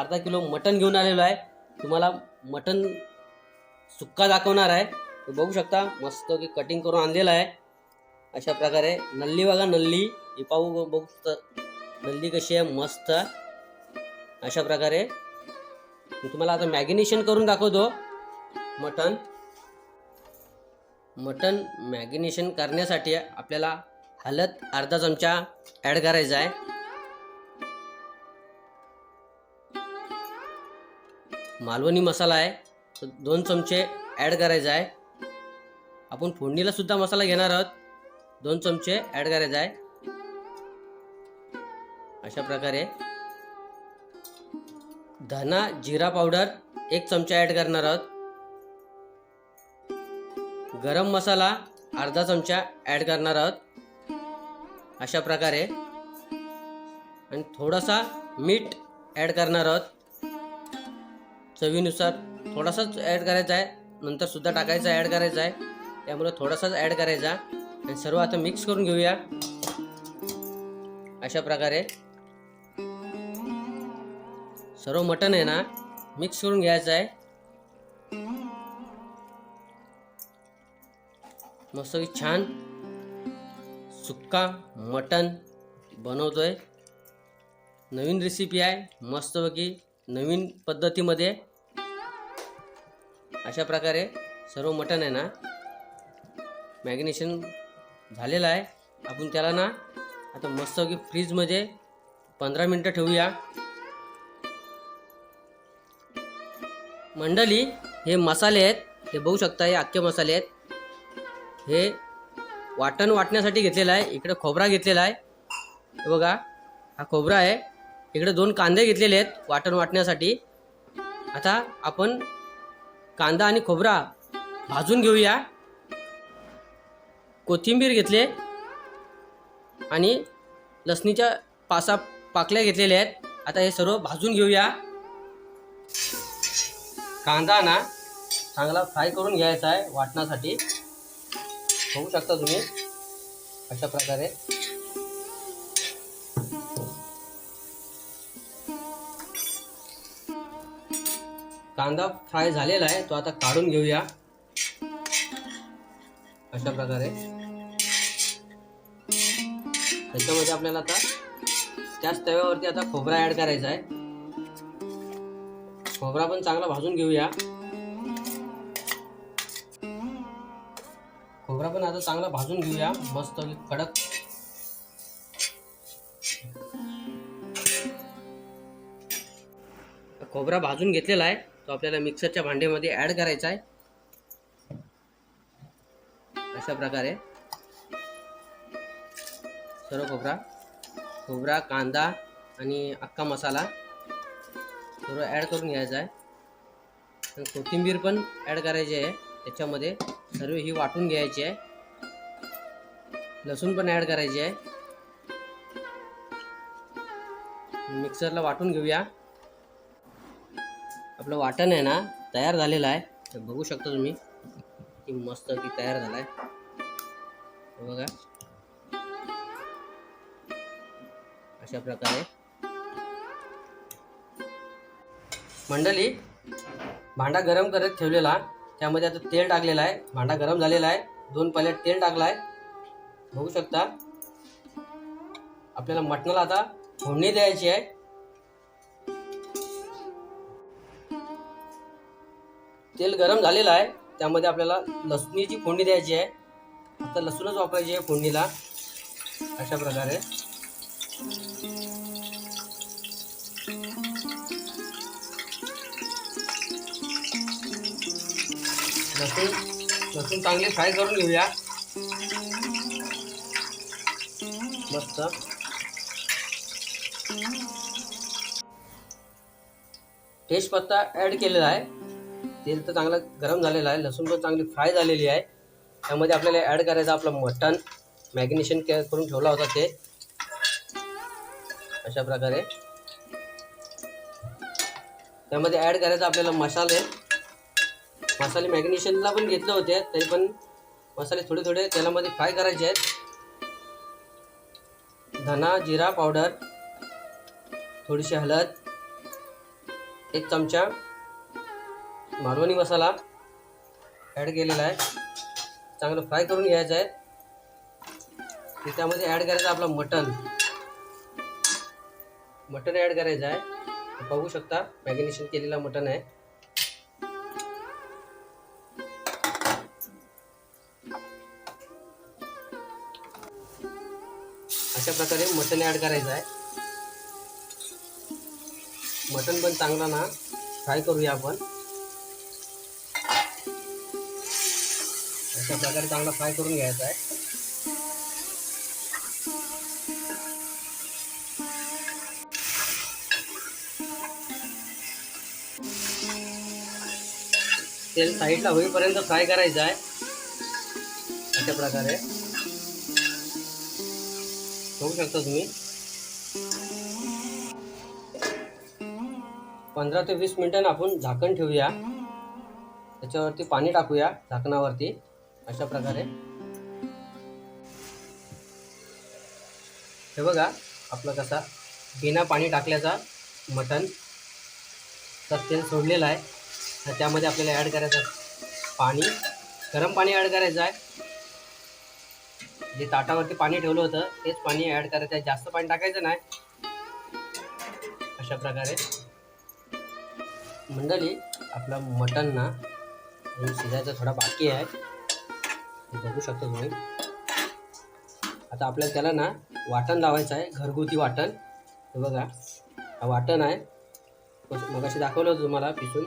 अर्धा किलो मटण घेऊन आलेलो आहे. तुम्हाला मटण सुक्का दाखवणार आहे. तुम्ही बघू शकता मस्त की कटिंग करून आणलेलं आहे. अशा प्रकारे नल्ली बघा नल्ली. ही पाहू बघू शकता नल्ली कशी आहे मस्त. अशा प्रकारे. मी तुम्हाला आता मॅगिनेशन करून दाखवतो. मटण. मटण मॅगिनेशन करण्यासाठी आपल्याला हलत अर्धा चमचा ॲड करायचा आहे. मालवणी मसाला आहे. तो दोन चमचे ॲड करायचा आहे. आपण फोडणीला सुद्धा मसाला घेणार आहोत. दोन चमचे ॲड करायचा आहे. अशा प्रकारे. धना जिरा पावडर एक चमचा ॲड करणार आहोत. गरम मसाला अर्धा चमचा ॲड करणार आहोत. अशा प्रकारे. आणि थोडासा मीठ ॲड करणार आहोत. चवीनुसार थोडासाच ॲड करायचा आहे. नंतर सुद्धा टाकायचा ॲड करायचा आहे. त्यामुळे थोडासाच ॲड करायचा आणि सर्व आता मिक्स करून घेऊया. अशा प्रकारे. सर्व मटण आहे ना मिक्स करून घ्यायचं आहे. मस्त छान सुक्का मटण बनवतोय. नवीन रेसिपी आहे. मस्तपैकी नवीन पद्धतीमध्ये अशा प्रकारे सर्व मटण आहे ना मॅग्नेशन झालेलं आहे. आपण त्याला ना आता मस्तपैकी फ्रीजमध्ये पंधरा मिनटं ठेवूया. मंडळी हे मसाले आहेत हे बघू शकता हे अख्खे मसाले आहेत. हे वाटण वाटण्यासाठी घेतलेलं आहे इकडे खोबरा घेतलेला आहे. हे बघा हा खोबरा आहे. इकडे दोन कांदे घेतलेले आहेत वाटण वाटण्यासाठी. आता आपण कांदा आणि खोबरा भाजून घेऊया. कोथिंबीर घेतले. आणि लसणीच्या पासा पाकल्या घेतलेल्या आहेत. आता हे सर्व भाजून घेऊया. कांदा ना चांगला फ्राय करून घ्यायचा आहे वाटण्यासाठी होऊ शकता तुम्ही अशा प्रकारे. कांदा फ्राय झालेला आहे तो आता काढून घेऊया. अशा प्रकारे. त्याच्यामध्ये आपल्याला आता त्याच तव्यावरती आता खोबरा ऍड करायचा आहे. खोबरा पण चांगला भाजून घेऊया. खोबरा पण आता चांगला भाजून घेऊया. मस्त कडक. खोबरा भाजून घेतलेला आहे. तो आपल्याला मिक्सरच्या भांड्यामध्ये ऍड करायचा आहे. अशा प्रकारे. सर्व खोबरा खोबरा कांदा आणि अख्खा मसाला सर्व ॲड करून घ्यायचा आहे. आणि कोथिंबीर पण ॲड करायची आहे. त्याच्यामध्ये सर्व ही वाटून घ्यायची आहे. लसूण पण ॲड करायची आहे. मिक्सरला वाटून घेऊया. आपलं वाटण आहे ना तयार झालेलं आहे. तर बघू शकता तुम्ही. की मस्त की तयार झाला आहे बघा. अशा प्रकारे. मंडळी भांडा गरम करत ठेवलेला. त्यामध्ये आता तेल टाकलेलं आहे. भांडा गरम झालेला आहे. दोन पलेट तेल टाकला आहे बघू शकता. आपल्याला मटणाला आता फोडणी द्यायची आहे. तेल गरम झालेलं आहे. त्यामध्ये आपल्याला लसणीची फोडणी द्यायची आहे. आता लसूणच वापरायची आहे फोडणीला. अशा प्रकारे. लसूण लसूण चांगली फ्राय करून घेऊया. मस्त. तेजपत्ता ॲड केलेला आहे. तेल तर चांगलं गरम झालेलं आहे लसूण पण चांगली फ्राय झालेली आहे. त्यामध्ये आपल्याला ॲड करायचं आपलं मटण मॅग्नेशन करून ठेवला होता ते. अशा प्रकारे. त्यामध्ये ॲड करायचं आपल्याला मसाले. मसाले मॅग्नेशनला पण घेतले होते तरी पण मसाले थोडे थोडे तेलामध्ये फ्राय करायचे आहेत. धना जिरा पावडर थोडीशी हळद एक चमचा. मालवणी मसाला ॲड केलेला आहे. चांगलं फ्राय करून घ्यायचं आहे. आणि त्यामध्ये ॲड करायचं आपलं मटन मटन ॲड करायचं आहे. बघू शकता मॅगिनेशन केलेला मटन आहे. अशा प्रकारे मटन ॲड करायचं आहे. मटन पण चांगला ना फ्राय करूया आपण. अशा प्रकारे चांगला फ्राय करून घ्यायचा आहे. तेल साईडला होईपर्यंत फ्राय करायचं आहे. अशा प्रकारे. बघू शकता तुम्ही. पंधरा ते वीस मिनिटांनी आपण झाकण ठेवूया. त्याच्यावरती पाणी टाकूया झाकणावरती. अशा प्रकारे. हे बघा आपलं कसा बिना पाणी टाकल्याचा मटण तर तेल सोडलेलं आहे. तर त्यामध्ये आपल्याला ॲड करायचं पाणी. गरम पाणी ॲड करायचं आहे. जे ताटावरती पाणी ठेवलं होतं तेच पाणी ॲड करायचं आहे. जास्त पाणी टाकायचं नाही. अशा प्रकारे. मंडळी आपला मटण ना शिजायचं थोडा बाकी आहे. बघू शकता तुम्ही आता आपल्याला त्याला ना वाटण लावायचं आहे घरगुती वाटण. हे बघा हा वाटण आहे. मग अशी दाखवलं होतं तुम्हाला पिसून.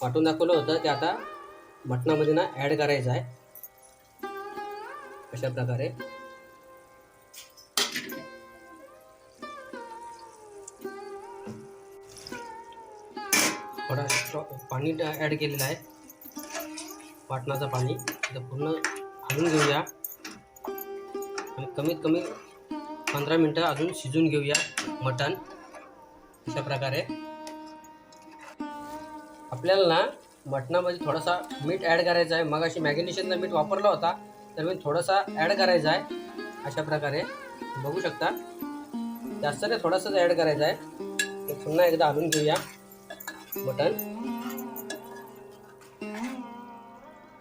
वाटून दाखवलं होतं ते आता मटणामध्ये ना ॲड करायचं आहे. अशा प्रकारे. थोडा पाणी ॲड केलेलं आहे. वाटणाचं पाणी. पूर्ण हलवून घेऊया. आणि कमीत कमी पंधरा मिनटं अजून शिजून घेऊया मटण. अशा प्रकारे. आपल्याला ना मटणामध्ये थोडासा मीठ ॲड करायचा आहे. मग अशी मॅगिनेशनचा मीठ वापरला होता तर मी थोडासा ॲड करायचा आहे. अशा प्रकारे. बघू शकता. जास्त नाही थोडासाच ॲड करायचा आहे. ते पुन्हा एकदा हलवून घेऊया मटण.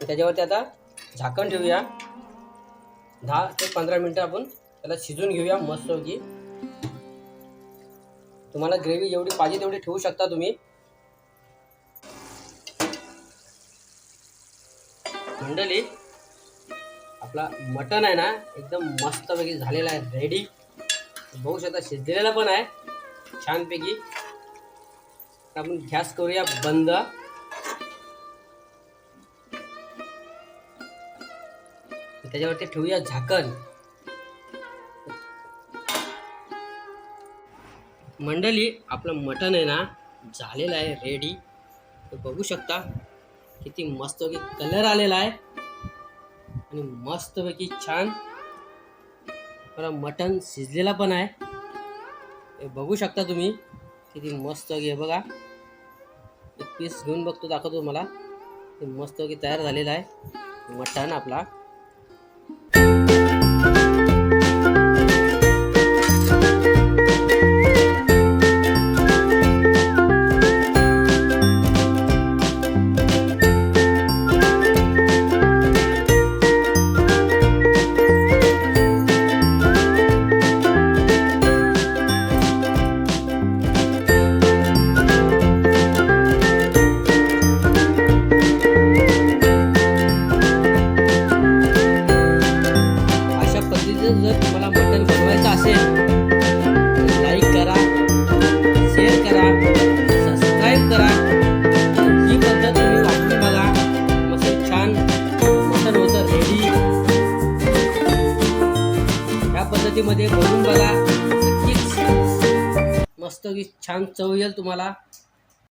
त्याच्यावरती आता झाकण ठेवूया. दहा ते पंधरा मिनटं आपण त्याला शिजून घेऊया मस्त की तुम्हाला ग्रेव्ही जेवढी पाहिजे तेवढी ठेवू शकता तुम्ही. मंडळी आपला मटन आहे ना एकदम मस्तपैकी झालेला आहे रेडी बघू शकता शिजलेला पण आहे. छानपैकी. आपण गॅस करूया बंद. त्याच्यावरती ठेवूया झाकण. मंडळी आपलं मटण आहे ना झालेलं आहे रेडी तर बघू शकता किती मस्तपैकी कलर आलेला आहे. आणि मस्तपैकी छान मला मटण शिजलेला पण आहे. हे बघू शकता तुम्ही किती मस्त घे बघा. एक पीस घेऊन बघतो दाखवतो तुम्हाला. ते मस्तपैकी तयार झालेला आहे मटण आपला. नक्कीच छान चव येईल तुम्हाला.